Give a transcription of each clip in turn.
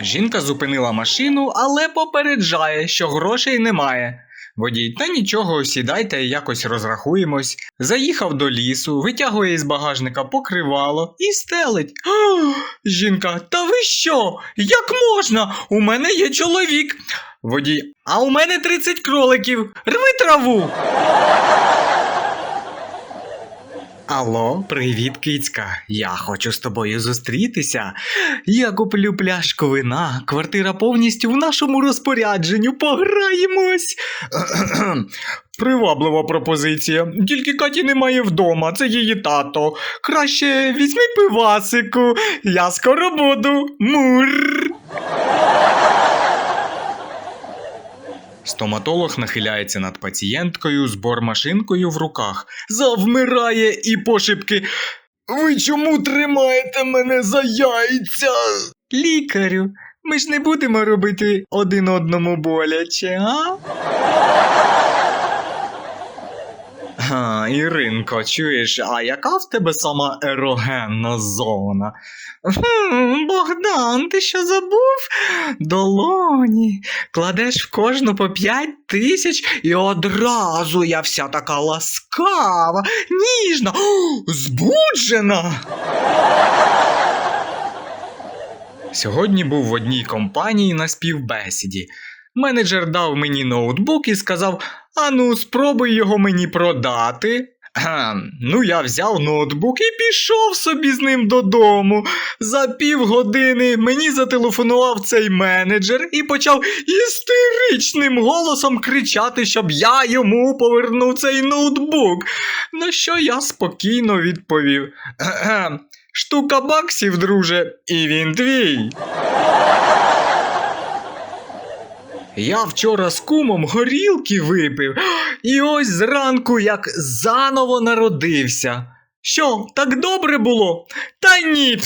Жінка зупинила машину, але попереджає, що грошей немає. Водій, та нічого, сідайте, якось розрахуємось. Заїхав до лісу, витягує із багажника покривало і стелить. «А, Жінка, та ви що? Як можна? У мене є чоловік. Водій, а у мене 30 кроликів. Рви траву. Алло, привіт, кицька. Я хочу з тобою зустрітися. Я куплю пляшку вина, квартира повністю в нашому розпорядженню. Пограємось. Приваблива пропозиція. Тільки Каті немає вдома, це її тато. Краще візьми пивасику. Я скоро буду. Мур. Стоматолог нахиляється над пацієнткою з бормашинкою в руках, завмирає і пошепки. Ви чому тримаєте мене за яйця? Лікарю, ми ж не будемо робити один одному боляче, а? А, Іринко, чуєш, а яка в тебе сама ерогенна зона? Хм, Богдан, ти що забув? Долоні. Кладеш в кожну по п'ять тисяч, і одразу я вся така ласкава, ніжна, збуджена. Сьогодні був в одній компанії на співбесіді. Менеджер дав мені ноутбук і сказав: Ану, спробуй його мені продати. Ну, я взяв ноутбук і пішов собі з ним додому. За півгодини мені зателефонував цей менеджер і почав істеричним голосом кричати, щоб я йому повернув цей ноутбук. На що я спокійно відповів: «Кхем, Штука баксів, друже, і він твій. Я вчора з кумом горілки випив, і ось зранку як заново народився. Що, так добре було? Та ні.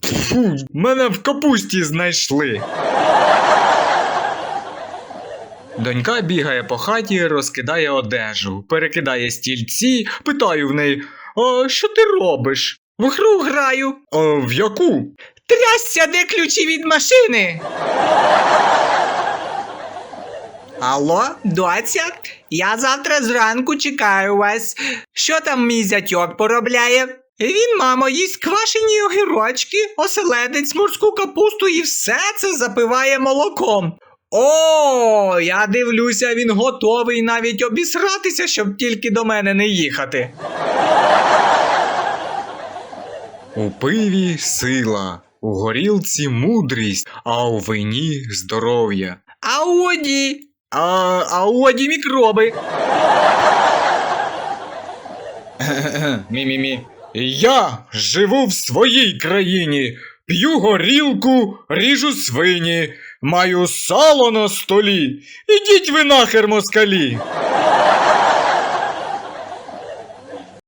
Тьфу, мене в капусті знайшли. Донька бігає по хаті, розкидає одежу, перекидає стільці, питаю в неї: А що ти робиш? В гру граю. А в яку? Трясся, де ключі від машини. Алло, доця? Я завтра зранку чекаю вас. Що там мій зятьок поробляє? Він, мамо, їсть квашені огірочки, оселедець, морську капусту і все це запиває молоком. О, я дивлюся, він готовий навіть обісратися, щоб тільки до мене не їхати. У пиві сила, у горілці мудрість, а у вині здоров'я. А у воді? А, а у одні мікроби. Мі-мі-мі. Я живу в своїй країні, п'ю горілку, ріжу свині, маю сало на столі. Ідіть ви нахер москалі.